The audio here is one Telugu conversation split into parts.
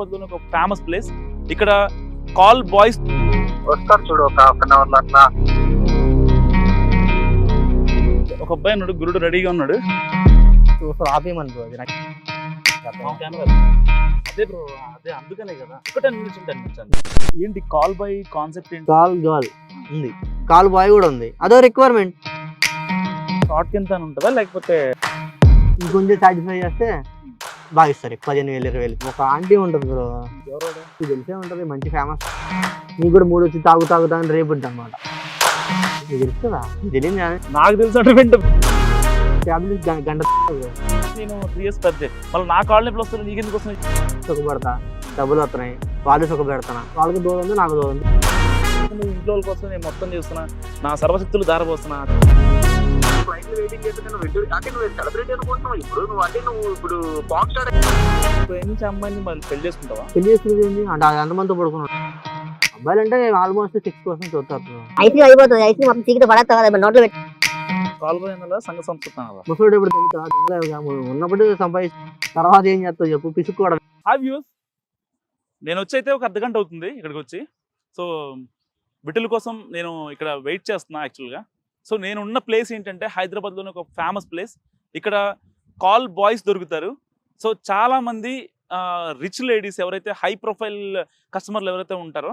హైదరాబాద్లోని ఒక ఫేమస్ ప్లేస్ ఇక్కడ కాల్ బాయ్స్ వస్తారు చూడు ఒక హాఫ్ అన్ అవర్లో అట్లా. ఒక అబ్బాయి ఉన్నాడు గురుడు రెడీగా ఉన్నాడు. ఆపేయమని బ్రో ఇది నాకు అదే బ్రో అదే అందుకనే కదా. ఒకటే నిమిషాలు ఏంటి కాల్ బాయ్ కాన్సెప్ట్ ఏంటి? కాల్ గర్ల్ ఉంది. కాల్ బాయ్ కూడా ఉంది. అదో రిక్వైర్మెంట్ షార్ట్ కింద అని ఉంటుందా? లేకపోతే ఇంకొంచెం సాటిస్ఫై చేస్తే బాగా ఇస్తారు పదిహేను వేలు ఇరవై వేలు. ఒక ఆంటీ ఉంటుంది బ్రో. ఎవరోడు? నీకు తెలిసే ఉంటుంది మంచి ఫేమస్ నీకు కూడా మూడు వచ్చి తాగు తాగుతా అని రేపు ఉంటుంది అనమాట నీకు తెలుసు కదా? తెలియదు నాకు తెలిసి వింట. టాబ్లెట్ గంట గంట నేను త్రీ ఇయర్స్ పెద్ద. మళ్ళీ నా కాల్ నొప్పులు వస్తుంది నీకు ఎందుకు వస్తుంది సుఖపడతా. డబ్బులు వస్తున్నాయి. వాళ్ళు సుఖపెడతాను వాళ్ళకి దూరం ఉంది నాకు దూరం ఉంది. ఇంట్లో కోసం నేను మొత్తం చేస్తున్నా. నా సర్వశక్తులు దారపోస్తున్నా ఫ్లైట్ వెయిటింగ్ చేస్తే నువ్వు ఇంటర్వ్యూ అంటే నువ్వు సెలబ్రిటీ అనుకుంటున్నావు? ఇప్పుడు నువ్వు అంటే నువ్వు ఇప్పుడు పాప్ స్టార్ ప్రేమించే అమ్మాయిని మళ్ళీ పెళ్ళి చేసుకుంటావా? పెళ్ళి చేసుకునేది ఏంటి? అంటే అది ఎంతమందితో పడుకున్నాడు అబ్బాయిలు అంటే ఆల్మోస్ట్ సిక్స్ పర్సెంట్ చూస్తారు. bro. ఐస్ క్రీమ్ అయిపోతుంది. ఐస్ క్రీమ్ మొత్తం చీకటి పడేస్తా కదా నోట్లో పెట్టి సంఘ సంస్కృతి ముసలోడు. ఉన్నప్పుడు సంపాదించి తర్వాత ఏం చేస్తావు చెప్పు. పిసుక్కోవడం. హావ్ యూస్ నేను వచ్చి అయితే ఒక అర్ధ గంట అవుతుంది ఇక్కడికి వచ్చి. సో బిడ్డల కోసం నేను ఇక్కడ వెయిట్ చేస్తున్నా యాక్చువల్గా సో నేను ఉన్న ప్లేస్ ఏంటంటే హైదరాబాద్లోనే ఒక ఫేమస్ ప్లేస్ ఇక్కడ కాల్ బాయ్స్ దొరుకుతారు. సో చాలామంది రిచ్ లేడీస్ ఎవరైతే హై ప్రొఫైల్ కస్టమర్లు ఎవరైతే ఉంటారో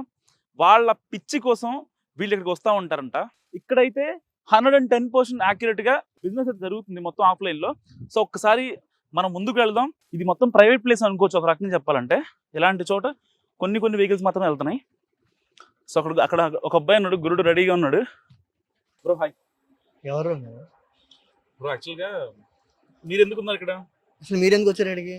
వాళ్ళ పిచ్చి కోసం వీళ్ళు ఇక్కడికి వస్తూ ఉంటారంట. ఇక్కడైతే హండ్రెడ్ అండ్ టెన్ పర్సెంట్ యాక్యురేట్గా బిజినెస్ అయితే జరుగుతుంది మొత్తం ఆఫ్లైన్లో సో ఒక్కసారి మనం ముందుకు వెళ్దాం. ఇది మొత్తం ప్రైవేట్ ప్లేస్ అనుకోవచ్చు ఒక రకంగా చెప్పాలంటే. ఇలాంటి చోట? కొన్ని కొన్ని వెహికల్స్ మాత్రమే వెళ్తున్నాయి. సో అక్కడ అక్కడ ఒక అబ్బాయి ఉన్నాడు గురుడు రెడీగా ఉన్నాడు. బ్రో హాయ్ ఎవరు బ్రో యాక్చువల్గా మీరు ఎందుకు ఉన్నారు ఇక్కడ? అసలు మీరు ఎందుకు వచ్చారు ఇక్కడికి?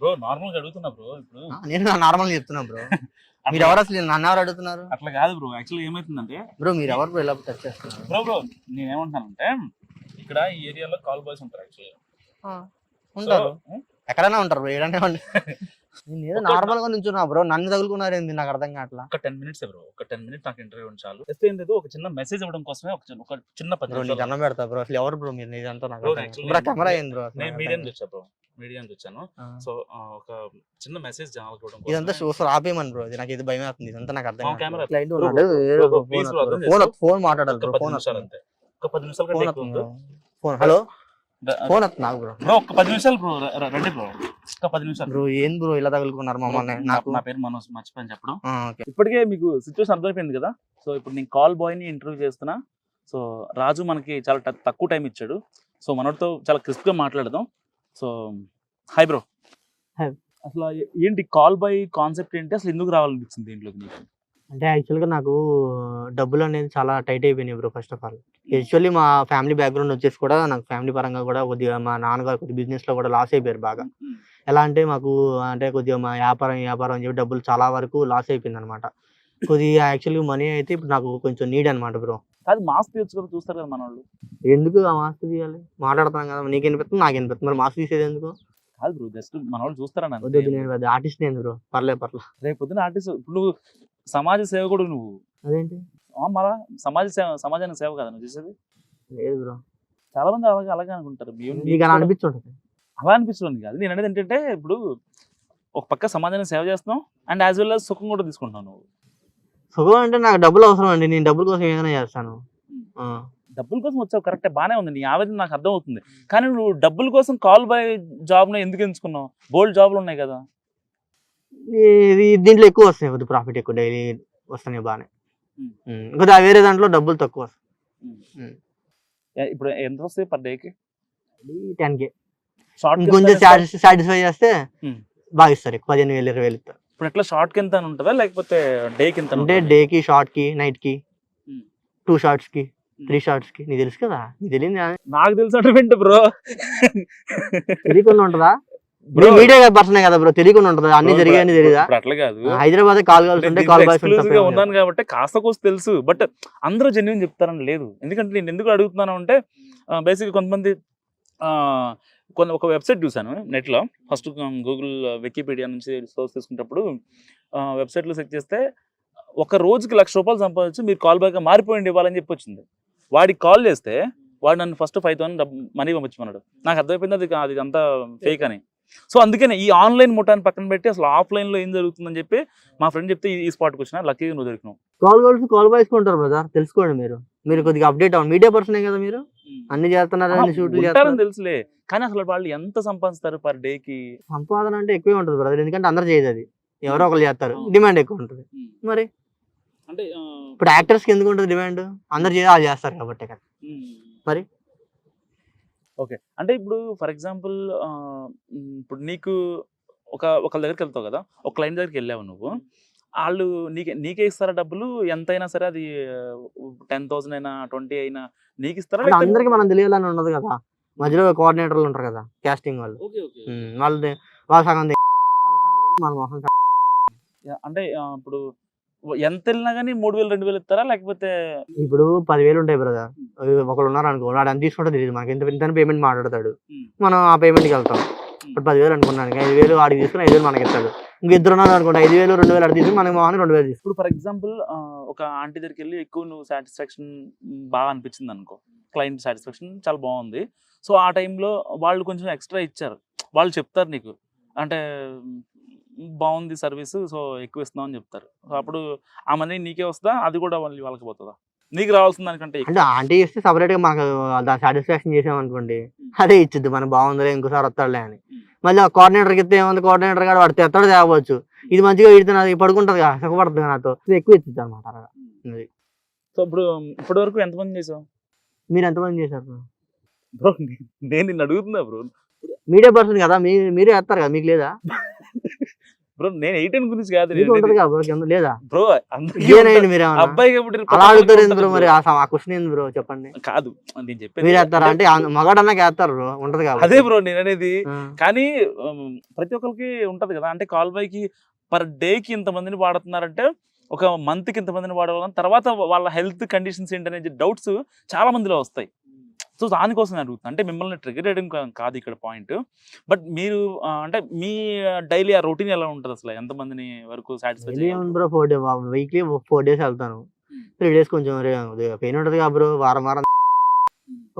బ్రో నార్మల్గా అడుగుతున్నా బ్రో ఇప్పుడు. ఆ, నేను నార్మల్ చెప్తున్నా బ్రో మీరు ఎవరు అసలు నన్ను ఎవరు అడుగుతున్నారు? అట్లా కాదు బ్రో యాక్చువల్గా ఏమవుతుందంటే బ్రో మీరు ఎవరు bro ఇలా టచ్ చేస్తున్నారు? బ్రో బ్రో నేనేమంటానంటే ఇక్కడ ఈ ఏరియాలో కాల్ బాయ్స్ ఉంటారు యాక్చువల్గా ఉంటారు. ఎక్కడైనా ఉంటారు బ్రో ఏడనే నేను నార్మల్గా నుంచున్నా బ్రో నన్ను తగులుకున్నారు ఏంది నాకు అర్థం కావట్లా ఒక టెన్ మినిట్స్ బ్రో ఒక టెన్ మినిట్స్ నాకు ఇంటర్వ్యూ చాలు జస్ట్ ఏం లేదు ఒక చిన్న మెసేజ్ ఇవ్వడం కోసమే ఒక చిన్న- ఒక చిన్న పది బ్రో నీకు నిమిషాలు. అన్నం పెడతా బ్రో అసలు ఎవరు బ్రో మీరు ఇదంతా నాకు Bro, అర్థం actually కాదు. బ్రో కెమెరా ఏంది బ్రో నేను మీడియా వచ్చా బ్రో మీడియా వచ్చాను సో ఆ, ఒక చిన్న మెసేజ్ జనాలకు ఇవ్వడం ఇదంతా. చూస్తారు ఆపేయమని బ్రో ఇది నాకు ఇది భయం అవుతుంది ఇదంతా నాకు అర్థం. కెమెరా. ఉన్నాడు bro, please ఫోన్ bro, వస్తుంది. అర్థం ఫోన్ చేసుకో. ఫోన్ మాట్లాడాలి ఒక బ్రో పది ఫోన్ నిమిషాలు వస్తుంది. అంతే ఒక పది నిమిషాలు కంటే ఫోన్ ఎక్కువ వస్తుంది ఉందా? బ్రో. ఫోన్ హలో ఫోన్ వస్తుంది నాకు బ్రో బ్రో ఒక పది నిమిషాలు బ్రో రండి బ్రో ఒక పది నిమిషాలు. బ్రో ఏం బ్రో ఇలా తగులుకున్నారు మమ్మల్ని? నా- నాకు నా పేరు మనోజ్ మర్చిపోయాను చెప్పడం. ఆ, ఓకే. ఇప్పటికే మీకు సిచ్యువేషన్ అర్థమైపోయింది కదా? సో ఇప్పుడు నేను కాల్ బాయ్ని ఇంటర్వ్యూ చేస్తున్నా. సో రాజు మనకి చాలా తక్కువ టైం ఇచ్చాడు. సో మనోడితో చాలా క్రిస్ప్గా మాట్లాడదాం. So hi bro. అసలు ఏంటి కాల్ బాయ్ కాన్సెప్ట్ ఏంటి? అసలు ఎందుకు రావాలనిపించింది దీంట్లోకి నీకు? అంటే యాక్చువల్గా నాకు డబ్బులు అనేది చాలా టైట్ అయిపోయినాయి bro first of all. Actually మా ఫ్యామిలీ బ్యాక్గ్రౌండ్ వచ్చేసి కూడా నాకు ఫ్యామిలీ పరంగా కూడా కొద్దిగా మా నాన్నగారు కొద్దిగా బిజినెస్లో కూడా లాస్ అయిపోయారు బాగా. ఎలా అంటే మాకు అంటే కొద్దిగా మా వ్యాపారం వ్యాపారం అని చెప్పి డబ్బులు చాలా వరకు లాస్ అయిపోయింది అనమాట కొద్దిగా యాక్చువల్గా మనీ అయితే ఇప్పుడు నాకు కొంచెం నీడ్ అనమాట బ్రో. కాదు మాస్క్ తీర్చుకొని చూస్తారు కదా మన వాళ్ళు ఎందుకు ఆ మాస్క్ తీయాలి? మాట్లాడుతున్నాం కదా నీకు వినిపిస్తుంది నాకు వినిపిస్తుంది మరి మాస్క్ తీసేది ఎందుకు? కాదు బ్రో జస్ట్ మన వాళ్ళు చూస్తారని వద్దు, నేను ఆర్టిస్ట్ నేను బ్రో. పర్లే పర్లే. రేపు పొద్దున ఆర్టిస్ట్ ఇప్పుడు సమాజ సేవకుడు నువ్వు. అదేంటి? మరా సమాజ సేవ సమాజానికి సేవ కదా నువ్వు చేసేది? లేదు బ్రో. చాలా మంది అలాగే అలాగే అనుకుంటారు. మీకు అలా కూడా- అనిపించుంటుంది అలా అనిపించడం కాదు. నేను అనేది ఏంటంటే ఇప్పుడు ఒక పక్క సమాజానికి సేవ చేస్తున్నావు అండ్ యాజ్ వెల్ as సుఖం కూడా తీసుకుంటున్నావు నువ్వు. సుఖం అంటే నాకు డబ్బులు అవసరం అండి. నేను డబ్బుల కోసం ఏదైనా చేస్తాను. డబ్బుల కోసం వచ్చావు కరెక్టే. బానే ఉంది. నీ ఆవేదన నాకు అర్థం అవుతుంది కానీ నువ్వు డబ్బుల కోసం కాల్ బై జాబ్ను ఎందుకు ఎంచుకున్నావు? బోల్డ్ జాబ్లు ఉన్నాయి కదా. దీంట్లో ఎక్కువ వస్తాయి కొద్దిగా ప్రాఫిట్ ఎక్కువ డైలీ వస్తున్నాయి బాగానే. కొద్దిగా వేరే దాంట్లో డబ్బులు తక్కువ వస్తాయి. ఇప్పుడు ఎంత వస్తాయి పర్ డేకి టెన్ కే. షార్ట్ ఇంకొంచెం సాటిస్ఫై చేస్తే. బాగా ఇస్తారు పదిహేను వేలు ఇరవై వేలు ఇస్తారు. ఇప్పుడు ఎట్లా షార్ట్కి ఎంత ఉంటుందా? లేకపోతే డే కి ఎంత అంటే ఉంటుందా? డే కి షార్ట్కి నైట్కి. టూ షార్ట్స్కి త్రీ షార్ట్స్కి నీకు తెలుసు కదా? నీకు తెలియదు నాకు తెలిసి వింటు బ్రో. తెలియకుండా ఉంటుందా? Bro. మీడియా పర్సనే కదా బ్రో తెలియకుండా ఉంటుందా. అన్ని Bro, జరిగాయని తెలియదా ఇప్పుడు అట్లా కాదు. హైదరాబాద్ కాల్ కాల్స్ ఉంటే కాల్ బాయ్స్ ఎక్స్క్లూజివ్గా ఉన్నాను కాబట్టి కాస్త కోస్త తెలుసు. బట్ అందరూ జెన్యున్ చెప్తారని లేదు. ఎందుకంటే నేను ఎందుకు అడుగుతున్నాను అంటే బేసిక్ కొంతమంది కొన్ని ఒక వెబ్సైట్ చూసాను నెట్లో ఫస్ట్ గూగుల్ వికీపీడియా నుంచి సోర్స్ తీసుకున్నప్పుడు వెబ్సైట్లో సెర్చ్ చేస్తే ఒక రోజుకి లక్ష రూపాయలు సంపాదించి మీరు కాల్ బ్యాక్ మారిపోయింది ఇవ్వాలని చెప్పి వచ్చింది. వాడికి కాల్ చేస్తే వాడు నన్ను ఫస్ట్ ఫైవ్ థౌసండ్ మనీ పంపించమన్నాడు. నాకు అర్థమైపోయింది? అది అది అంతా ఫేక్ అని. సో అందుకనే ఈ ఆన్లైన్ ముఠాన్ని పక్కన పెట్టి అసలు ఆఫ్లైన్లో ఏం జరుగుతుందని చెప్పి మా ఫ్రెండ్ చెప్తే ఈ- స్పాట్కి వచ్చిన. లక్కీగా నువ్వు దొరికినావు. కాల్ కాల్స్ కాల్ బాయ్స్ కొంటారు బ్రదర్ తెలుసుకోండి మీరు. మీరు కొద్దిగా అప్డేట్ అవ్వండి. మీడియా పర్సనే కదా మీరు? అన్ని చేస్తున్నారు షూట్లు తెలుసులే. కానీ అసలు వాళ్ళు ఎంత సంపాదిస్తారు పర్ డే కి? సంపాదన అంటే ఎక్కువే ఉంటుంది బ్రదర్ ఎందుకంటే అందరు చేయదు అది. ఎవరో ఒకరు చేస్తారు. డిమాండ్ ఎక్కువ ఉంటుంది. మరి? అంటే ఇప్పుడు యాక్టర్స్కి ఎందుకు ఉంటుంది డిమాండ్ అందరు చేయాలి వాళ్ళు చేస్తారు కాబట్టి మరి? ఓకే. అంటే ఇప్పుడు ఫర్ ఎగ్జాంపుల్ ఇప్పుడు నీకు ఒక ఒకళ్ళ దగ్గరికి వెళ్తావు కదా ఒక క్లయింట్ దగ్గరికి వెళ్ళావు నువ్వు. వాళ్ళు నీకే నీకే ఇస్తారా డబ్బులు? ఎంతైనా సరే అది టెన్ థౌసండ్ అయినా ట్వంటీ అయినా నీకు ఇస్తారా అందరికి మనం తెలియాలని ఉండదు కదా. మధ్యలో కోఆర్డినేటర్లు ఉంటారు కదా కాస్టింగ్ వాళ్ళు. ఓకే ఓకే ఉమ్, వాళ్ళు వాళ్ళ సగం మన అంటే ఇప్పుడు ఎంత వెళ్ళినా కానీ మూడు వేలు రెండు వేలు ఇస్తారా? లేకపోతే ఇప్పుడు పదివేలు ఉంటాయి బ్రదర్. ఒకళ్ళు ఉన్నారు అనుకో వాడు ఎంత తీసుకుంటే తెలియదు మనకి. ఎంత ఇంత పేమెంట్ మాట్లాడతాడు. మనం ఆ పేమెంట్కి వెళ్తాం. ఇప్పుడు పదివేలు అనుకున్నాను ఐదు వేలు వాడికి తీసుకుని ఐదు వేలు మనకి ఇస్తాడు. ఇంక ఇద్దరు ఉన్నారు అనుకోండి ఐదు వేలు రెండు వేలు అడిగి తీసుకుని మనకి మొహాన్ని రెండు వేలు ఇప్పుడు ఫర్ ఎగ్జాంపుల్ ఒక ఆంటీ దగ్గరికి వెళ్ళి ఎక్కువ నువ్వు సాటిస్ఫాక్షన్ బాగా అనిపించింది అనుకో. క్లయింట్ సాటిస్ఫాక్షన్ చాలా బాగుంది. సో ఆ టైంలో వాళ్ళు కొంచెం ఎక్స్ట్రా ఇచ్చారు. వాళ్ళు చెప్తారు నీకు. అంటే "మ్, బాగుంది సర్వీస్. సో ఎక్కువ ఇస్తున్నాం అని చెప్తారు. సో అప్పుడు ఆ మనీ నీకే వస్తుందా? అది కూడా వాళ్ళ వాళ్ళకి పోతుందా? నీకు రావాల్సిన దానికంటే. అంటే ఆంటీ ఇస్తే సపరేట్గా మనకు దాని సాటిస్ఫాక్షన్ చేసాం అనుకోండి అదే ఇచ్చిద్ది. మనం బాగుందిలే ఇంకోసారి వస్తాడులే అని. మళ్ళీ ఆ కోఆర్డినేటర్కి ఇస్తే ఏముంది? కోఆర్డినేటర్ గారు వాడు తెస్తాడు తేవచ్చు. ఇది మంచిగా ఇడితే నాది పడుకుంటది కదా సుఖపడుతుంది నాతో. ఎక్కువ ఇచ్చింది అనమాట. సో ఇప్పుడు ఇప్పటి వరకు ఎంతమంది చేసావు? మీరు ఎంతమంది చేశారు బ్రో? నేను నిన్ను అడుగుతున్నా బ్రో. మీడియా పర్సన్ కదా మీ మీరే వేస్తారు కదా మీకు లేదా? బ్రో నేను ఎయిటీన్ గురించి కాదు కదా కింద లేదా? బ్రో? అబ్బాయి కాబట్టి బ్రో చెప్పండి. కాదు నేను చెప్పేది వేస్తారా? అంటే మగాడన్నా వేస్తారు బ్రో ఉంటది కాబట్టి అదే బ్రో నేను అనేది. కానీ ప్రతి ఒక్కరికి ఉంటది కదా? అంటే కాల్కి పర్ డే కి ఇంతమందిని వాడుతున్నారంటే ఒక మంత్కి ఇంతమందిని వాడవాలి తర్వాత వాళ్ళ హెల్త్ కండిషన్స్ ఏంటనే డౌట్స్ చాలా మందిలో వస్తాయి. సో దానికోసం నేను అడుగుతాను అంటే మిమ్మల్ని ట్రిగర్ చేయడం కాదు ఇక్కడ పాయింట్ బట్ మీరు అంటే మీ డైలీ ఆ రొటీన్ ఎలా ఉంటుంది అసలు? ఎంతమందిని వరకు satisfy bro four day weekly four days వెళ్తాను. త్రీ డేస్ కొంచెం పెయిన్ ఉంటుంది కదా బ్రో వారం వారం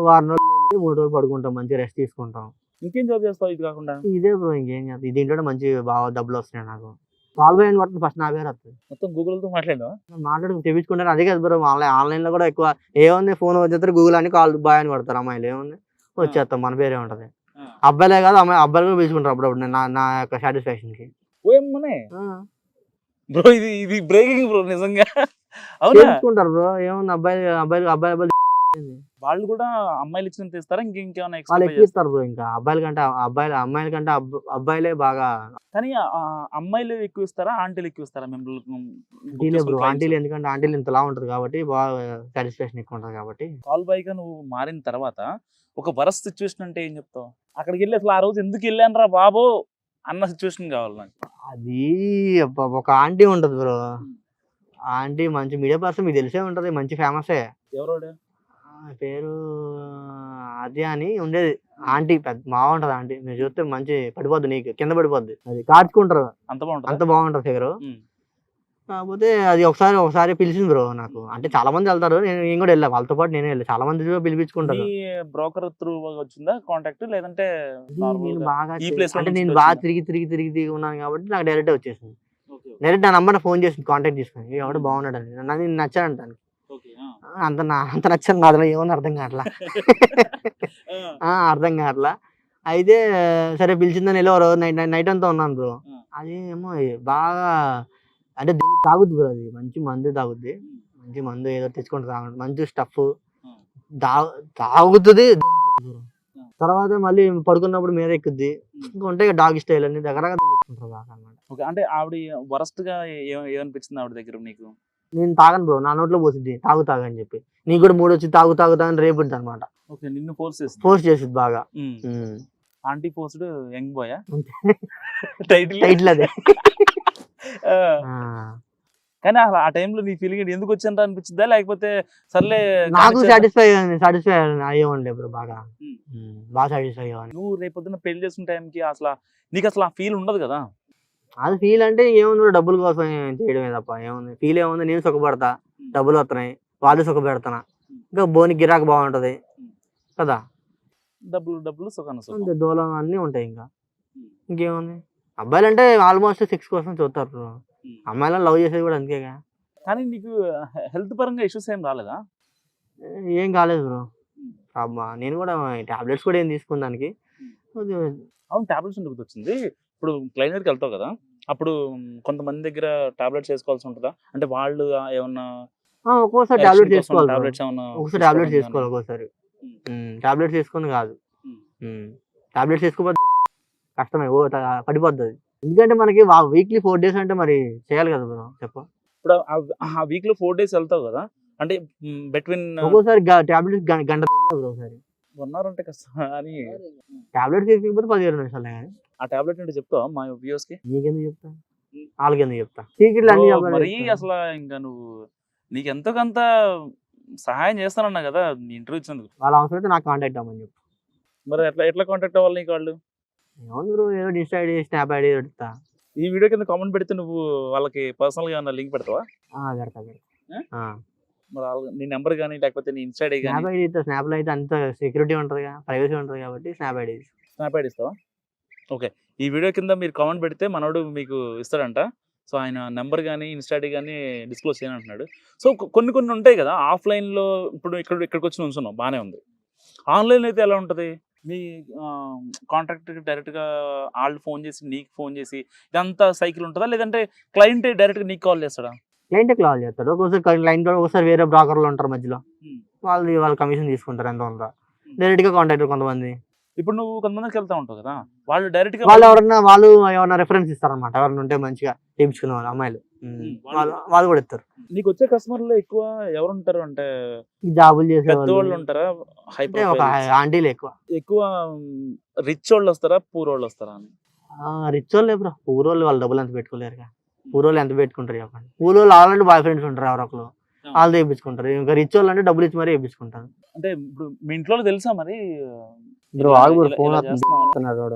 వారం రోజులు మూడు రోజులు పడుకుంటాం మంచిగా రెస్ట్ తీసుకుంటాం. ఇంకేం జాబ్ చేస్తావు ఇది కాకుండా? ఇదే బ్రో ఇంకేం చేస్తాం? దీంట్లో మంచి బాగా డబ్బులు వస్తున్నాయి నాకు. కాల్ బై కొడుతుంది ఫస్ట్ నా పేరు వస్తుంది. మొత్తం గూగుల్తో మాట్లాడావా మాట్లాడి తెప్పించుకుంటారు. అదే కదా బ్రో ఆన్లైన్ ఆన్లైన్లో కూడా ఎక్కువ ఏముంది ఫోన్ వచ్చేస్తారు గూగుల్ అని కాల్ బాయ్ అని కొడతారు. అమ్మాయిలు ఏముంది? వచ్చేస్తాం మన పేరే ఉంటది. అబ్బాయిలే కాదు అమ్మాయి అబ్బాయిలు కూడా పిలుచుకుంటారు అప్పుడప్పుడు. నేను నా నా యొక్క సాటిస్ఫాక్షన్కి. బ్రో ఇది ఇది బ్రేకింగ్ బ్రో నిజంగా. అవునా? బ్రో ఏముంది అబ్బాయి అబ్బాయిలు అబ్బాయి అబ్బాయిలు వాళ్ళు కూడా అమ్మాయిలు ఇచ్చిన తీస్తారా? ఇంకేమైనా వాళ్ళు ఎక్కువ ఇస్తారు బ్రో ఇంకా. అబ్బాయిల కంటే అబ్బాయిలు అమ్మాయిల కంటే అబ్బ- అబ్బాయిలే బాగా కానీ అమ్మాయిలు ఎక్కువ ఇస్తారా? ఆంటీలు ఎక్కువ ఇస్తారా? బ్రో ఆంటీలు ఎందుకంటే ఆంటీలు ఇంతలా ఉంటది కాబట్టి బాగా సాటిస్ఫాక్షన్ ఎక్కువ ఉంటది కాబట్టి. కాల్ బాయ్గా నువ్వు మారిన తర్వాత ఒక వరస్ సిచ్యువేషన్ అంటే ఏం చెప్తావు? అక్కడికి వెళ్ళి అసలు ఆ రోజు ఎందుకు వెళ్ళాను రా బాబు అన్న సిచ్యువేషన్ కావాలి నాకు. అది అబ్బా, ఒక ఆంటీ ఉంటది బ్రో ఆంటీ మంచి మీడియా పర్సన్ మీకు తెలిసే ఉంటది మంచి ఫేమసే ఎవరోడు? ఆ పేరు అది అని ఉండేది. ఆంటీ పెద్ద బాగుంటది ఆంటీ. మీరు చూస్తే మంచి పడిపోద్ది నీకు కింద పడిపోద్ది. అది కార్చుకుంటారు అంత బాగుంటుంది? అంత బాగుంటది ఫిగర్. కాకపోతే అది ఒకసారి ఒకసారి పిలిచింది బ్రో నాకు. అంటే చాలా మంది వెళ్తారు. నేను నేను కూడా వెళ్ళా. వాళ్ళతో పాటు నేను వెళ్ళా. చాలా మంది మీ బ్రోకర్ త్రూ వచ్చిందా కాంటాక్ట్? లేదంటే నేను? బాగా అంటే నేను బాగా? తిరిగి తిరిగి తిరిగి తిరిగి ఉన్నాను కాబట్టి నాకు డైరెక్ట్ వచ్చేసింది. డైరెక్ట్ నా నంబర్ ఫోన్ చేసింది కాంటాక్ట్ చేసుకుని ఎవడు బాగున్నాడు అని నన్ను నచ్చాను అంటాను. అంత నా అంత నచ్చాను నాదిలో ఏమని అర్థం కావట్లా. అర్థం కావట్లా. అయితే సరే పిలిచిందని వెళ్ళి రోజు నైట్ నైట్ అంతా ఉన్నాను బ్రో. అది ఏమో బాగా అంటే దీన్ని తాగుద్ది బ్రో అది. మంచి మందు తాగుద్ది. మంచి మందు ఏదో తెచ్చుకుంటే తాగండి. మంచి స్టఫ్. తాగుతుంది తర్వాత మళ్ళీ పడుకున్నప్పుడు మీద ఎక్కుద్ది. ఉంటాయి డాగ్ స్టైల్ అన్ని దగ్గర బాగా అంటే ఆవిడ వరస్ట్గా ఏమనిపించింది ఆవిడ దగ్గర నీకు? నేను తాగను బ్రో నా నోట్లో పోసిద్ది తాగు తాగు అని చెప్పి. నీకు కూడా మూడు వచ్చి తాగు తాగు తాగు అని రేపుద్ది అనమాట ఓకే నిన్ను ఫోర్స్ చేస్తుంది ఫోర్స్ చేసిద్ది బాగా. Aunty posed young boy. Title title అదే. ఆ. కానీ అసలు ఆ టైంలో నీ ఫీలింగ్ ఎందుకు వచ్చిందా అనిపించిందా లేకపోతే సర్లే నాకు. సాటిస్ఫై సాటిస్ఫై అయ్యేవండి ఇప్పుడు బాగా. బాగా సాటిస్ఫై అయ్యేవాడిని. నువ్వు రేపొద్దున పెళ్ళి చేసుకున్న టైంకి అసలు నీకు అసలు ఆ ఫీల్ ఉండదు కదా? అది ఫీల్ అంటే ఏముంది డబ్బుల కోసం చేయడమే తప్ప ఏముంది? ఫీల్ ఏముంది? నేను సుఖపడతా. డబ్బులు వస్తున్నాయి. వాళ్ళు సుఖపెడతానా ఇంకా బోని గిరాకు బాగుంటది. కదా? డబ్బులు డబ్బులు సుఖం. దూలం అన్నీ ఉంటాయి ఇంకా. ఇంకేముంది? అబ్బాయిలు అంటే ఆల్మోస్ట్ సిక్స్ పర్సెంట్ చూస్తారు బ్రో అమ్మాయిలను లవ్ చేసేది కూడా అందుకేగా కానీ నీకు హెల్త్ పరంగా ఇష్యూస్ ఏం రాలేదా? ఏం కాలేదు బ్రో నేను కూడా టాబ్లెట్స్ కూడా ఏం తీసుకున్న దానికి. కొద్దిగా అవును టాబ్లెట్స్ ఉంటుంది వచ్చింది ఇప్పుడు క్లైనర్కి వెళ్తావు కదా అప్పుడు కొంతమంది దగ్గర టాబ్లెట్స్ వేసుకోవాల్సి ఉంటుందా? అంటే వాళ్ళు ఏమన్నా ఒక్కోసారి టాబ్లెట్ చేసుకోవాలి. టాబ్లెట్స్ ఏమన్నా ఒకసారి టాబ్లెట్స్ చేసుకోవాలి ఒక్కోసారి. టాబ్లెట్స్ వేసుకొని కాదు. టాబ్లెట్స్ వేసుకోకపోతే కష్టమే ఓ పడిపోతుంది ఎందుకంటే మనకి వీక్లీ ఫోర్ డేస్ అంటే మరి చేయాలి కదా బ్రో చెప్పు. ఇప్పుడు ఆ- ఆ వీక్లో ఫోర్ డేస్ వెళ్తావు కదా అంటే బిట్వీన్ ఒక్కోసారి టాబ్లెట్స్ గంట ఒకసారి. అంటే కష్టం అని. టాబ్లెట్స్ తీసుకోకపోతే పదిహేను నిమిషాలు కానీ. ఆ టాబ్లెట్ అంటే చెప్తావా మా వ్యూస్కి నీకెందుకు చెప్తా? వాళ్ళకి ఎందుకు చెప్తా? సీక్రెట్లు అన్ని మరీ. అసలు ఇంకా నువ్వు నీకు ఎంతో కొంత సహాయం చేస్తానన్నా కదా నీ ఇంటర్వ్యూ ఇచ్చినందుకు. వాళ్ళ అవసరం అయితే నాకు కాంటాక్ట్ అవ్వమని చెప్పు. మరి ఎట్లా ఎట్లా కాంటాక్ట్ అవ్వాలి నీకు వాళ్ళు? బ్రో ఏదో ఇన్స్టా ఐడి స్నాప్ ఐడి పెడతా. ఈ వీడియో కింద కామెంట్ పెడితే నువ్వు వాళ్ళకి పర్సనల్గా ఏమన్నా లింక్ పెడతావా? ఆ, పెడతా పెడతా. నీ నెంబర్ కానీ లేకపోతే నీ ఇన్స్టా ఐడి స్నాప్ ఐడి ఇస్తా స్నాప్లో అయితే అంత సెక్యూరిటీ ఉంటుందిగా ప్రైవసీ ఉంటుంది కాబట్టి స్నాప్ ఐడి స్నాప్ ఐడి ఇస్తావా? ఓకే. ఈ వీడియో కింద మీరు కామెంట్ పెడితే మనోడు మీకు ఇస్తాడంట. సో ఆయన నెంబర్ కానీ ఇన్స్టా ఐడి కానీ డిస్క్లోజ్ చేయని అంటున్నాడు. సో కొన్ని కొన్ని ఉంటాయి కదా ఆఫ్లైన్లో ఇప్పుడు ఇక్కడ ఇక్కడికి వచ్చి ఉంచున్నాం బాగానే ఉంది. ఆన్లైన్ అయితే ఎలా ఉంటుంది? మీ కాంట్రాక్ట్ డైరెక్ట్గా వాళ్ళు ఫోన్ చేసి నీకు ఫోన్ చేసి ఇదంతా సైకిల్ ఉంటుందా? లేదంటే క్లయింట్ డైరెక్ట్గా నీకు కాల్ చేస్తాడా? క్లయింట్ కాల్ చేస్తాడు. ఒక్కోసారి క్లయింట్ ఒకసారి వేరే బ్రోకర్లు ఉంటారు మధ్యలో. వాళ్ళు వాళ్ళు కమిషన్ తీసుకుంటారు ఎంత ఉందా డైరెక్ట్గా కాంటాక్ట్ కొంతమంది. ఇప్పుడు నువ్వు కొంతమందికి వెళ్తా ఉంటావు కదా? వాళ్ళు డైరెక్ట్గా వాళ్ళు ఎవరన్నా వాళ్ళు ఏమన్నా రెఫరెన్స్ ఇస్తారన్నమాట. ఎవరైనా ఉంటే మంచిగా చేయించుకునే వాళ్ళు అమ్మాయిలు. వాళ్ళు వాళ్ళు కూడా ఇస్తారు. నీకు వచ్చే కస్టమర్లో ఎక్కువ ఎవరు ఉంటారు? అంటే జాబులు చేసే వాళ్ళు ఉంటారా ఆంటీలు ఎక్కువ. ఎక్కువ రిచ్ వాళ్ళు వస్తారా? పూర్ వాళ్ళు వస్తారా? రిచ్ వాళ్ళు బ్రో. ఊరోళ్ళు వాళ్ళు డబ్బులు ఎంత పెట్టుకోలేరు ఊరోళ్ళు ఎంత పెట్టుకుంటారు చెప్పండి? ఊరోళ్ళు ఆల్రెడీ బాయ్ ఫ్రెండ్స్ ఉంటారు ఎవరొకరు వాళ్ళు చేయించుకుంటారు ఇంకా రిచ్ వాళ్ళు అంటే డబ్బులు ఇచ్చి మరీ చేయించుకుంటారు అంటే ఇప్పుడు మీ ఇంట్లో తెలుసా మరి? బ్రో ఇలా- ఆగు ఫోన్? వస్తున్నాడు వాడు.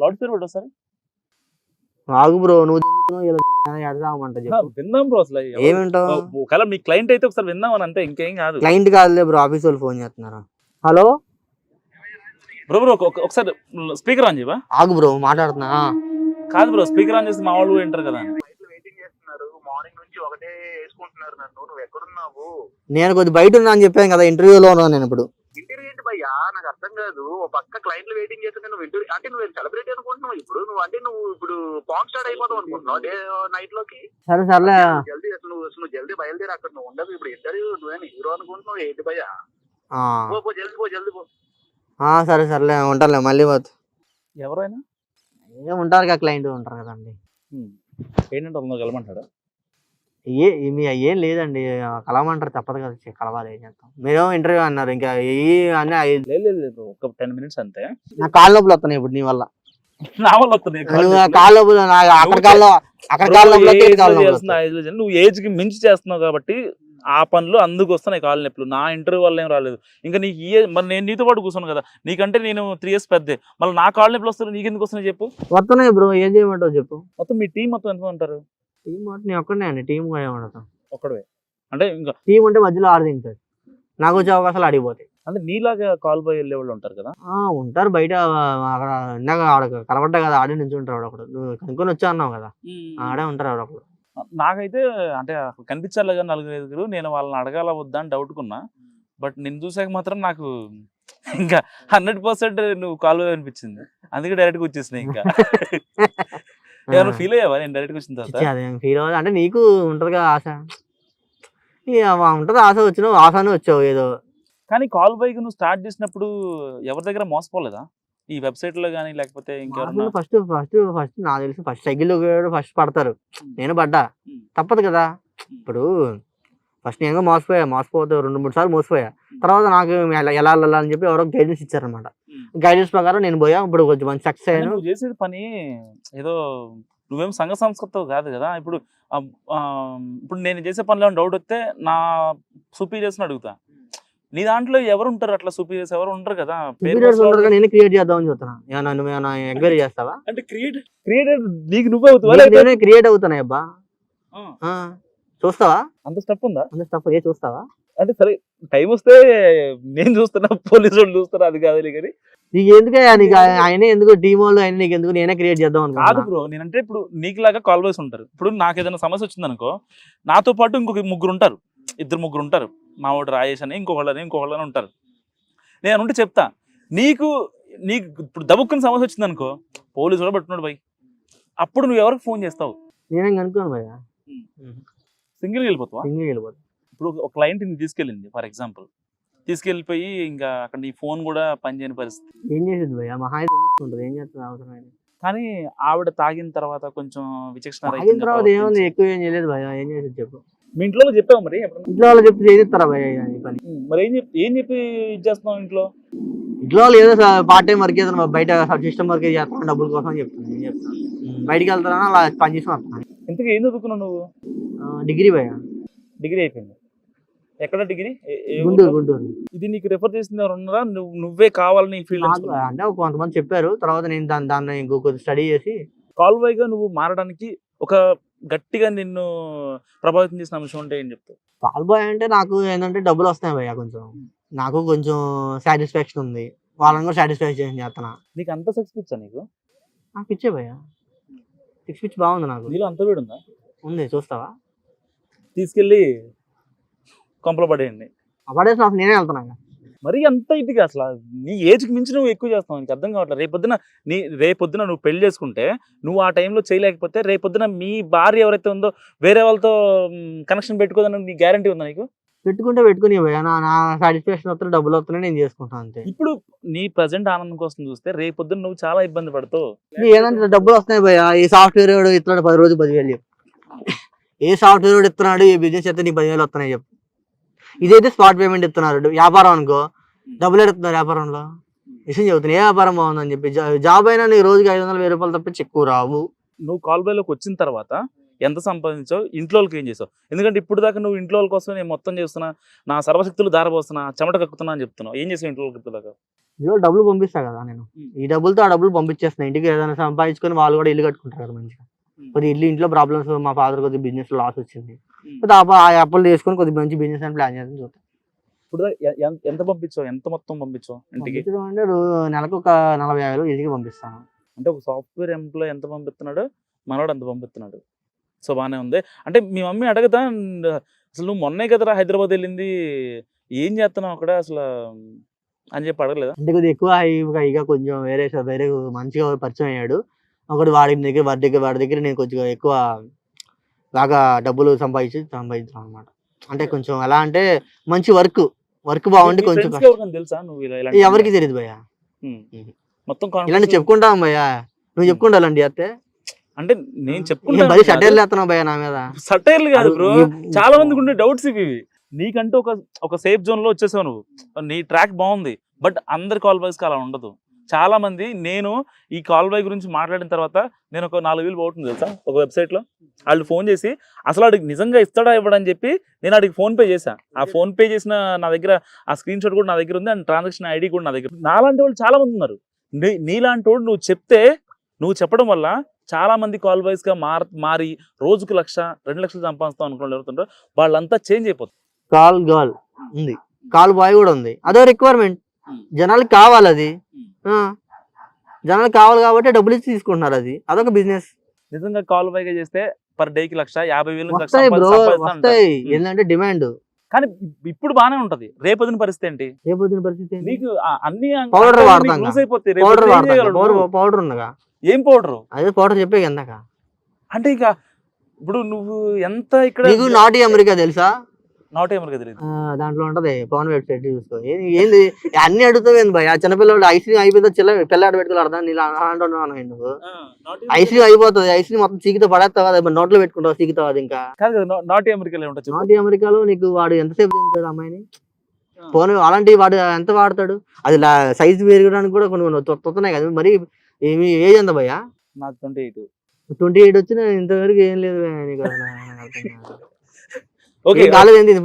లౌడ్ స్పీకర్ పెట్టు ఒకసారి. ఆగు బ్రో నువ్వు చెప్పు. విందాం బ్రో అసలు. ఏమింటావు? ఒకవేళ మీ క్లయింట్ అయితే ఒకసారి విందాం అని అంతే ఇంకేం కాదు. క్లయింట్ కాదులే బ్రో ఆఫీస్ వాళ్ళు ఫోన్ చేస్తున్నారు? హలో బ్రో బ్రో ఒక- ఒకసారి స్పీకర్ ఆన్ చేయవా? ఆగు బ్రో మాట్లాడుతున్నా. కాదు బ్రో స్పీకర్ ఆన్ చేస్తే మా వాళ్ళు వింటారు కదా. ఫ్లైట్లు వెయిటింగ్ చేస్తున్నారు మార్నింగ్ నుంచి ఒకటే వేసుకుంటున్నారు నన్ను నువ్వు ఎక్కడున్నావు నేను కొద్ది బయట ఉన్నా అని చెప్పాను కదా ఇంటర్వ్యూలో ఉన్నాను నేను ఇప్పుడు. ఇంటర్వ్యూ ఏంటి భయ్యా? నాకు అర్థం కాదు. పక్క క్లయింట్లు వెయిటింగ్ చేస్తుంటే నువ్వు ఇంటర్వ్యూ అంటే నువ్వు సెలబ్రిటీ అనుకుంటున్నావు ఇప్పుడు? నువ్వు అంటే నువ్వు ఇప్పుడు పాన్ స్టార్ట్ అయిపోతావు అనుకుంటున్నావు డే నైట్లోకి? సరే సర్లే. జల్దీ అసలు నువ్వు నువ్వు జల్దీ బయలుదేరి అక్కడ. నువ్వు ఉండదు. ఇప్పుడు ఇంటర్వ్యూ నువ్వేం హీరో అనుకుంటున్నావు? ఏంటి భయ్యా? ఆ, పో పో జల్దీ పో జల్దీ పో. ఆ, సరే సర్లే. ఉంటానులే. మళ్ళీ పోతు. ఎవరైనా ఉంటారు కదా క్లయింట్ ఉంటారు కదండి. ఏంటంటే అందులో కలమంటాడా ఏ మీ ఏం లేదండి. కలవమంటారు తప్పదు కదా కలవాలి ఏం చేస్తాం. మీరేమో ఇంటర్వ్యూ అన్నారు ఇంకా ఏ అన్నీ లేదు లేదు ఒక టెన్ మినిట్స్ అంతే. నా కాళ్ళ నొప్పులు వస్తున్నాయి ఇప్పుడు నీ వల్ల. నా వల్ల కాళ్ళ నొప్పులు. అక్కడ కాళ్ళు అక్కడ కాళ్ళ. నువ్వు ఏజ్కి మించి చేస్తున్నావు కాబట్టి ఆ పనులు అందుకు వస్తున్నాయి కాళ్ళ నొప్పులు. నా ఇంటర్వ్యూ వల్ల ఏం రాలేదు. ఇంకా నీకు ఈ మరి నేను నీతో పాటు కూర్చున్నాను కదా నీకంటే నేను త్రీ ఇయర్స్ పెద్దే. మళ్ళీ నా కాళ్ళ నొప్పులు వస్తున్నాయి నీకు ఎందుకు వస్తున్నాయి చెప్పు. వస్తున్నాయి బ్రో ఏం చేయమంటావు చెప్పు. మొత్తం మీ టీం మొత్తం ఎంత ఉంటారు? టీం అంటే నేను ఒక్కడే అండి టీం ఏమంటాం ఒక్కడే అంటే ఇంకా టీం అంటే మధ్యలో ఆడదింటాడు నాకు వచ్చే అవకాశాలు అడిగిపోతాయి అంటే నీలాగా కాల్ బాయ్ వెళ్ళే వాళ్ళు ఉంటారు కదా? ఉంటారు బయట అక్కడ ఇందాక ఆడ కలబడ్డా కదా ఆడి నుంచి ఉంటారు ఒకడు. నువ్వు కనుక్కొని వచ్చా అన్నావు కదా. ఆడే ఉంటారు ఆడొకడు నాకైతే అంటే అసలు కనిపించాలి కదా నలుగురు ఐదుగురు. నేను వాళ్ళని అడగాల వద్దా అని డౌట్ కున్నా. బట్ నేను చూసాక మాత్రం నాకు ఇంకా హండ్రెడ్ పర్సెంట్ నువ్వు కాల్ అనిపించింది. అందుకే డైరెక్ట్గా వచ్చేసినాయి ఇంకా. ఏమైనా ఫీల్ అయ్యావా? నేను డైరెక్ట్గా వచ్చిన తర్వాత? ఫీల్ అవ్వదు. అంటే నీకు ఉంటదిగా ఆశ. ఉంటది ఆశ వచ్చినావు ఆశనే వచ్చావు ఏదో. కానీ కాల్ బైక్ నువ్వు స్టార్ట్ చేసినప్పుడు ఎవరి దగ్గర మోసపోలేదా? ఈ వెబ్సైట్లో కానీ లేకపోతే ఇంకెవరన్నా ఫస్ట్ ఫస్ట్ ఫస్ట్ నాకు తెలిసి ఫస్ట్ సైకిల్ ఫస్ట్ పడతారు. నేను పడ్డా. తప్పదు కదా. ఇప్పుడు ఫస్ట్ నేను మోసపోయా. మోసపోతే రెండు మూడు సార్లు మోసపోయా. తర్వాత నాకు ఎలా ఎలా వెళ్ళాలి అని చెప్పి ఎవరో గైడెన్స్ ఇచ్చారనమాట. గైడెన్స్ ప్రకారం నేను పోయా. ఇప్పుడు కొంచెం మంచి సక్సెస్ అయ్యాను. నువ్వు చేసేది పని ఏదో నువ్వేం సంఘ సంస్కృతం కాదు కదా. ఇప్పుడు ఇప్పుడు నేను చేసే పనిలో డౌట్ వస్తే నా సూపీరియర్స్ అడుగుతా. నీ దాంట్లో ఎవరు ఉంటారు అట్లా సూపీరియర్స్ ఎవరు ఉంటారు కదా? వరుసలో ఉంటారు కదా, నేను క్రియేట్ చేద్దామని చూస్తున్నా. ఏమన్నా నువ్వు ఏమైనా ఎంక్వైరీ చేస్తావా? అంటే క్రియేట్ క్రియేటర్ నీకు నువ్వే అవుతావా? నేనే క్రియేట్ అవుతాను అబ్బా. ఆ, ఆ, చూస్తావా? అంత స్టెప్ ఉందా? అంత స్టఫ్ ఏ చూస్తావా? అంటే సరే టైం వస్తే నేను చూస్తున్నా పోలీసు వాళ్ళు చూస్తున్నా అది కాదు కానీ. నీకు ఎందుకయ్యా నీకు ఆయ- ఆయన ఎందుకు వాళ్ళు ఆయన నీకు ఎందుకు నేనే క్రియేట్ చేద్దాం కాదు అనుకుంటున్నా బ్రో నేనంటే ఇప్పుడు నీకులాగా కాల్ బాయ్స్ ఉంటారు. ఇప్పుడు నాకు ఏదైనా సమస్య వచ్చిందనుకో నాతో పాటు ఇంకొక ముగ్గురు ఉంటారు. ఇద్దరు ముగ్గురు ఉంటారు. మా వాడు రాయేష్ అని ఇంకొకళ్ళని ఇంకొకళ్ళని ఉంటారు. నేను ఉంటే చెప్తా నీకు నీకు ఇప్పుడు దబుక్కుని సమస్య వచ్చిందనుకో పోలీసు కూడా పట్టున్నాడు బై అప్పుడు నువ్వు ఎవరికి ఫోన్ చేస్తావు? నేనేం కనుక్కోను భయ్య. సింగిల్గా వెళ్ళిపోతావా? సింగిల్ వెళ్ళిపోతుంది ఇప్పుడు ఒక క్లయింట్ని తీసుకెళ్ళింది ఫర్ ఎగ్జాంపుల్ తీసుకెళ్ళిపోయి ఇంకా అక్కడ నీ ఫోన్ కూడా పనిచేయని పరిస్థితి. ఏం చేసేది భయ్య? మహా ఏం చేస్తుంది అవసరం కానీ ఆవిడ తాగిన తర్వాత కొంచెం విచక్షణ తర్వాత ఏముంది? ఎక్కువ ఏం చేయలేదు భయ్య ఏం చేసేది చెప్పు. మీ ఇంట్లో చెప్పావు మరి? ఇంట్లో వాళ్ళు పని? ఉమ్, మరి ఏం చెప్పి ఏం చెప్పి ఇది చేస్తున్నావు ఇంట్లో? ఇంట్లో వాళ్ళు ఏదో పార్ట్ టైం వర్క్ ఏదైనా బయట సిస్టమ్ వర్క్ చేస్తాను డబ్బుల కోసం చెప్తాను నేను చెప్తాను? బయటికి వెళ్తాను అలా పని చేసి వస్తాను ఇంతకీ ఏం చదువుకున్నావు నువ్వు? డిగ్రీ భయ్య. డిగ్రీ అయిపోయింది. ఎక్కడ డిగ్రీ? గుంటూరు? గుంటూరు. ఇది నీకు రెఫర్ చేసింది ఎవరు ఉన్నారా? నువ్వు నువ్వే కావాలని ఫీల్డ్ నాకు అంటే కొంతమంది చెప్పారు తర్వాత నేను దాన్ని దాన్ని ఇంకొక స్టడీ చేసి కాల్వైగా నువ్వు మారడానికి ఒక గట్టిగా నిన్ను ప్రభావితం చేసిన అంశం అంటే ఏం చెప్తావు? కాల్ బాయ్ అంటే నాకు ఏంటంటే డబ్బులు వస్తాయి భయ్య కొంచెం. నాకు కొంచెం సాటిస్ఫాక్షన్ ఉంది. వాళ్ళని కూడా సాటిస్ఫాక్షన్ చేస్తున్నా. నీకు అంత సెక్స్ పిచ్చా నీకు? నాకు ఇచ్చే భయ్య. సిక్స్ పిచ్ బాగుంది నాకు. నీలో అంత వీడు ఉందా? ఉంది చూస్తావా? తీసుకెళ్ళి కొంపలు పడేయండి. పడేసిన నేనే వెళ్తున్నా. మరీ అంత ఇదిగా అసలు. నీ ఏజ్కి మించి నువ్వు ఎక్కువ చేస్తావు నీకు అర్థం కావట్లేదు రేపొద్దున నీ రేపొద్దున నువ్వు పెళ్ళి చేసుకుంటే నువ్వు ఆ టైంలో చేయలేకపోతే రేపొద్దున మీ భార్య ఎవరైతే ఉందో వేరే వాళ్ళతో కనెక్షన్ పెట్టుకోదని నీ గ్యారంటీ ఉందా నీకు? పెట్టుకుంటే పెట్టుకుని నా నా సాటిస్ఫాక్షన్ వస్తే డబ్బులు వస్తున్నాయి నేను చేసుకుంటాను అంతే. ఇప్పుడు నీ ప్రజెంట్ ఆనందం కోసం చూస్తే రేపొద్దున నువ్వు చాలా ఇబ్బంది పడతావు. ఏంటంటే డబ్బులు వస్తున్నాయి భయ్య ఈ సాఫ్ట్వేర్ ఇస్తున్నాడు పది రోజులు పదివేలు చెప్పు. ఏ సాఫ్ట్వేర్ ఇస్తున్నాడు ఏ బిజినెస్ చేస్తే నీకు పదివేలు వస్తున్నాయి చెప్పు. ఇదైతే స్పాట్ పేమెంట్ ఇస్తున్నారు. వ్యాపారం అనుకో. డబ్బులు ఎడుతున్నారు వ్యాపారంలో. విషయం చెబుతున్నా ఏ వ్యాపారం బాగుందని చెప్పి జాబ్ అయినా నీకు రోజుకి ఐదు వందల వెయ్యి రూపాయలు తప్పించి ఎక్కువ రావు. నువ్వు కాల్ బైలోకి వచ్చిన తర్వాత ఎంత సంపాదించావు ఇంట్లో ఏం చేసావు? ఎందుకంటే ఇప్పుడు దాకా నువ్వు ఇంట్లో కోసం నేను మొత్తం చేస్తున్నా నా సర్వశక్తులు దారపోస్తున్నా చెమట కక్కుతున్నా అని చెప్తున్నావు. ఏం చేసావు ఇంట్లో ఇప్పుడు దాకా? ఇదిగో డబ్బులు పంపిస్తా కదా నేను. ఈ డబ్బులతో ఆ డబ్బులు పంపించేస్తున్నా. ఇంటికి ఏదైనా సంపాదించుకొని వాళ్ళు కూడా ఇల్లు కట్టుకుంటారు కదా మంచిగా. కొద్దిగా ఇల్లు ఇంట్లో ప్రాబ్లమ్స్ మా ఫాదర్ కొద్దిగా బిజినెస్ లాస్ వచ్చింది. ఆ అప్పులు తీసుకొని కొద్దిగా మంచి బిజినెస్ అని ప్లాన్ చేద్దాం చూద్దాం. ఇప్పుడు ఎంత- ఎంత పంపించావు? ఎంత మొత్తం పంపించావు ఇంటికి? అంటే నెలకు ఒక నలభై యాభై వేలు ఇంటికి పంపిస్తాను. అంటే ఒక సాఫ్ట్వేర్ ఎంప్లాయ్ ఎంత పంపిస్తున్నాడు? మనోడు అంత పంపిస్తున్నాడు. సో బాగానే ఉంది. అంటే మీ మమ్మీ అడగదా అసలు నువ్వు మొన్నే కదరా హైదరాబాద్ వెళ్ళింది? ఏం చేస్తున్నావు అక్కడ? అసలు అని చెప్పి అడగలేదా? అంటే కొద్దిగా ఎక్కువ హైగా ఇక కొంచెం వేరే స- వేరే మంచిగా పరిచయం అయ్యాడు. ఒకటి వాడి దగ్గర వాడి దగ్గర వాడి దగ్గర నేను కొంచెం ఎక్కువ బాగా డబ్బులు సంపాదించి సంపాదించాను అనమాట అంటే కొంచెం ఎలా అంటే మంచి వర్క్ వర్క్ బాగుండి కొంచెం తెలుసా నువ్వు ఎవరికి తెలియదు భయ్య. మొత్తం ఇలాంటి చెప్పుకుంటాం భయ్య. నువ్వు చెప్పుకుంటా అలాంటి చేస్తే అంటే నేను చెప్పుకుంటాను బలి షటర్లు వేస్తున్నావు భయ్య నా మీద. సటైర్లు కాదు బ్రో. చాలా మందికి ఉండే డౌట్స్ ఇవి. నీకంటూ ఒక ఒక సేఫ్ జోన్లో వచ్చేసావు నువ్వు. నీ ట్రాక్ బాగుంది. బట్ అందరి కాల్ బాయ్స్కి అలా ఉండదు. చాలా మంది నేను ఈ కాల్ బాయ్ గురించి మాట్లాడిన తర్వాత నేను ఒక నాలుగు వేలు పోతుంది తెలుసా? ఒక వెబ్సైట్లో వాళ్ళు ఫోన్ చేసి అసలు అడిగి నిజంగా ఇస్తాడా ఇవ్వడని చెప్పి నేను అడిగి ఫోన్ పే చేశా. ఆ ఫోన్ పే చేసిన నా దగ్గర ఆ స్క్రీన్ షాట్ కూడా నా దగ్గర ఉంది అండ్ ట్రాన్సాక్షన్ ఐడి కూడా నా దగ్గర. నాలాంటి వాళ్ళు చాలా మంది ఉన్నారు. నీ నీలాంటి వాడు నువ్వు చెప్తే నువ్వు చెప్పడం వల్ల చాలా మంది కాల్ బాయ్స్గా మార్ మారి రోజుకు లక్ష రెండు లక్షలు సంపాదిస్తాం అనుకున్న ఎవరుతుంటారో వాళ్ళంతా చేంజ్ అయిపోతారు. కాల్ గర్ల్ ఉంది. కాల్ బాయ్ కూడా ఉంది. అదో రిక్వైర్మెంట్ Hmm. జనాలకి కావాలి అది. జనాలకు కావాలి కాబట్టి డబ్బులు ఇచ్చి తీసుకుంటున్నారు అది. అదొక బిజినెస్ నిజంగా కాల్ బాయ్గా చేస్తే పర్ డే కి లక్ష యాభై వేలు వస్తాయి బ్రో. ఏంటంటే డిమాండ్ కానీ ఇప్పుడు బానే ఉంటది. రేపొద్దున పరిస్థితి ఏంటి? రేపొద్దున పరిస్థితి? నీకు అన్ని వాడతాం అయిపోతాయి. పౌడర్ వాడతాం పౌడర్ ఉందిగా ఏం పౌడర్ అదే పౌడర్ చెప్పే ఇందాక అంటే ఇక ఇప్పుడు నువ్వు ఎంత ఇక్కడ నీకు నాటి అమెరికా తెలుసా? నాట్ తెలియదు. దాంట్లో ఉంటది పవన్ వెబ్సైట్ చూసుకో. ఏంది అన్ని అడుగుతావు ఏంది భయ? ఆ చిన్నపిల్లడు ఐస్ క్రీమ్ అయిపోతే చిల్ల పిల్లాడు పెట్టుకుని అర్థం నీళ్ళు అంటున్నాను నువ్వు. ఐస్ క్రీమ్ అయిపోతుంది ఐస్ క్రీమ్ మొత్తం చీకితో పడేస్తావు కదా నోట్లో పెట్టుకుంటావు చీకుతావు అది ఇంకా? కాదు నాట్ అమెరికాలో నాటి అమెరికాలో నీకు వాడు ఎంతసేపు తింటాడు అమ్మాయిని? ఫోన్ అలాంటి వాడు ఎంత వాడతాడు? అది సైజ్ పెరగడానికి కూడా కొన్ని కొన్ని తొత్తున్నాయి కదా మరి ఏమి ఏజ్ ఎంత భయ్యా? నాకు ట్వంటీ ఎయిట్. ట్వంటీ ఎయిట్ వచ్చిన ఇంతవరకు ఏం లేదు భయ్యా నీకు అసలు. నాకు అర్థం కాదు. ఓకే?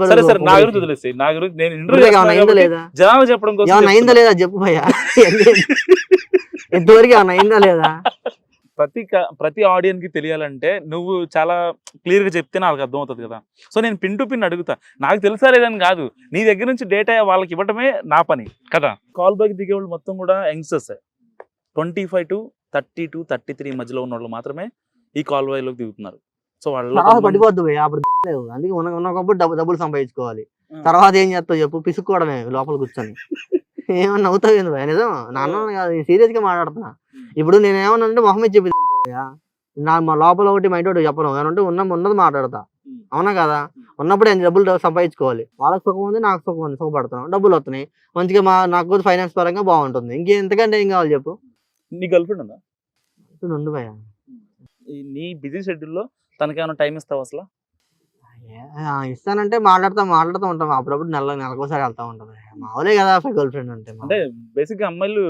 సరే సరే నా గురించి వదిలేసి నా గురించి నేను ఇంటర్వ్యూ జనాలు చెప్పడం కోసం అయిందా. లేదా? చెప్పు భయ్యా. ఎంతవరకు ఏమన్నా అయిందా లేదా? ప్రతి ప్రతి ఆడియన్స్కి తెలియాలంటే నువ్వు చాలా క్లియర్గా చెప్తే నాకు అర్థమవుతుంది కదా. సో నేను పిన్ టు పిన్ అడుగుతా. నాకు తెలుసా లేదని కాదు. నీ దగ్గర నుంచి డేటా వాళ్ళకి ఇవ్వటమే నా పని. కదా? కాల్ బైక్ దిగేవాళ్ళు మొత్తం కూడా youngsters. Twenty five to thirty to thirty three మధ్యలో ఉన్న వాళ్ళు మాత్రమే ఈ కాల్లోకి దిగుతున్నారు. సో తర్వాత పడిపోద్దు అప్పుడు అందుకే ఉన్న ఉన్నప్పుడు డబ్బు డబ్బులు సంపాదించుకోవాలి. తర్వాత ఏం చేస్తావు చెప్పు? పిసుక్కోవడమే లోపల కూర్చొని. ఏమన్నా అవుతావు ఏంది భయ నిజం నాన్న కాదు సీరియస్గా మాట్లాడుతున్నా. ఇప్పుడు నేను ఏమన్నా అంటే మొహం చెప్పి. నా మా లోపల ఒకటి మైండ్ ఒకటి చెప్పను. ఏమంటే ఉన్న ఉన్నది మాట్లాడతా. అవునా కదా? ఉన్నప్పుడు నేను డబ్బులు డబ్బు సంపాదించుకోవాలి. వాళ్ళకి సుఖం ఉంది నాకు సుఖం ఉంది సుఖపడుతున్నాం. డబ్బులు వస్తున్నాయి. మంచిగా మా నాకు ఫైనాన్స్ పరంగా బాగుంటుంది. ఇంకే ఎంతకంటే ఏం కావాలి చెప్పు? నీ గర్ల్ ఫ్రెండ్ ఉందా ఉంది భయ నీ బిజీ షెడ్యూల్లో తనకేమైనా టైం ఇస్తావు అసలు? ఇస్తానంటే మాట్లాడతా మాట్లాడుతూ ఉంటాం. అప్పుడప్పుడు నెల నెలకోసారి వెళ్తా ఉంటాం మామూలే కదా గర్ల్ ఫ్రెండ్ అంటే అంటే బేసిక్గా అమ్మాయిలు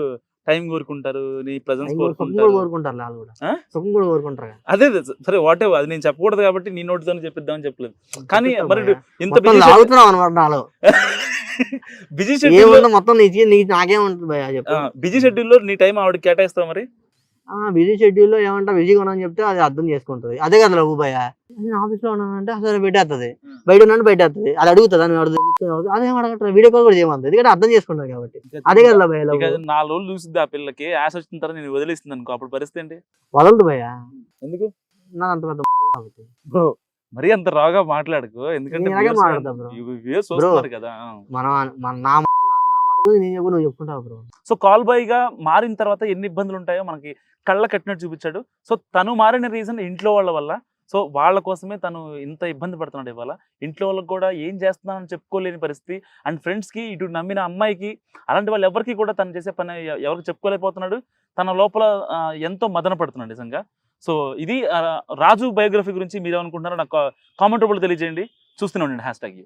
టైం కోరుకుంటారు నీ ప్రజెన్స్ కోరుకుంటారు. కోరుకుంటారు వాళ్ళు కూడా? సుఖం కూడా కోరుకుంటారు. అదే సరే వాట్ ఎవర్ అది నేను చెప్పకూడదు కాబట్టి నీ నోటితో చెప్పిద్దామని చెప్పలేదు. కానీ మరి. ఇంత లాగుతున్నావు అనమాట నాలో. బిజీ షెడ్యూల్ మొత్తం నీకు నీకు నాకేముంటుంది బిజీ షెడ్యూల్లో నీ టైం ఆవిడకి కేటాయిస్తావు మరి? బిజీ షెడ్యూల్లో ఏమంటా బిజీగా ఉన్నాను చెప్తే అది అర్థం చేసుకుంటది. అదే కదా లవ్ భయ నేను ఆఫీస్లో ఉన్నానంటే అసలు పెట్టేస్తుంది బయట ఉన్నాను బయటేస్తుంది అది అడుగుతుంది అని అడుగుతుంది అదేం అడగట్లేదు. వీడియో కాల్ కూడా చేయమంది ఎందుకంటే అర్థం చేసుకుంటారు కాబట్టి. అదే కదా భయ నాలుగు రోజులు చూసిద్ది ఆ పిల్లకి. యాస్ వచ్చిన తర్వాత నేను వదిలేస్తుంది అనుకో అప్పుడు పరిస్థితి ఏంటి? వదలదు భయ ఎందుకు? నాది అంత పెద్ద కాబట్టి. బ్రో మరీ అంత రాగా మాట్లాడుకో. ఎందుకంటే కదా. మనం మన నా నేను చెప్పు నువ్వు చెప్పుకుంటావు బ్రో? సో కాల్ బాయ్గా మారిన తర్వాత ఎన్ని ఇబ్బందులు ఉంటాయో మనకి కళ్ళ కట్టినట్టు చూపించాడు. సో తను మారిన రీజన్ ఇంట్లో వాళ్ళ వల్ల. సో వాళ్ళ కోసమే తను ఇంత ఇబ్బంది పడుతున్నాడు ఇవాళ. ఇంట్లో వాళ్ళకి కూడా ఏం చేస్తున్నానని చెప్పుకోలేని పరిస్థితి. అండ్ ఫ్రెండ్స్కి ఇటు నమ్మిన అమ్మాయికి అలాంటి వాళ్ళు ఎవరికి కూడా తను చేసే పని ఎవరికి చెప్పుకోలేకపోతున్నాడు. తన లోపల ఎంతో మదన పడుతున్నాడు నిజంగా. సో ఇది రాజు బయోగ్రఫీ గురించి మీరేమనుకుంటున్నారో నాకు కామెంట్ రూపంలో తెలియజేయండి. చూస్తూనే ఉండండి. Hash tag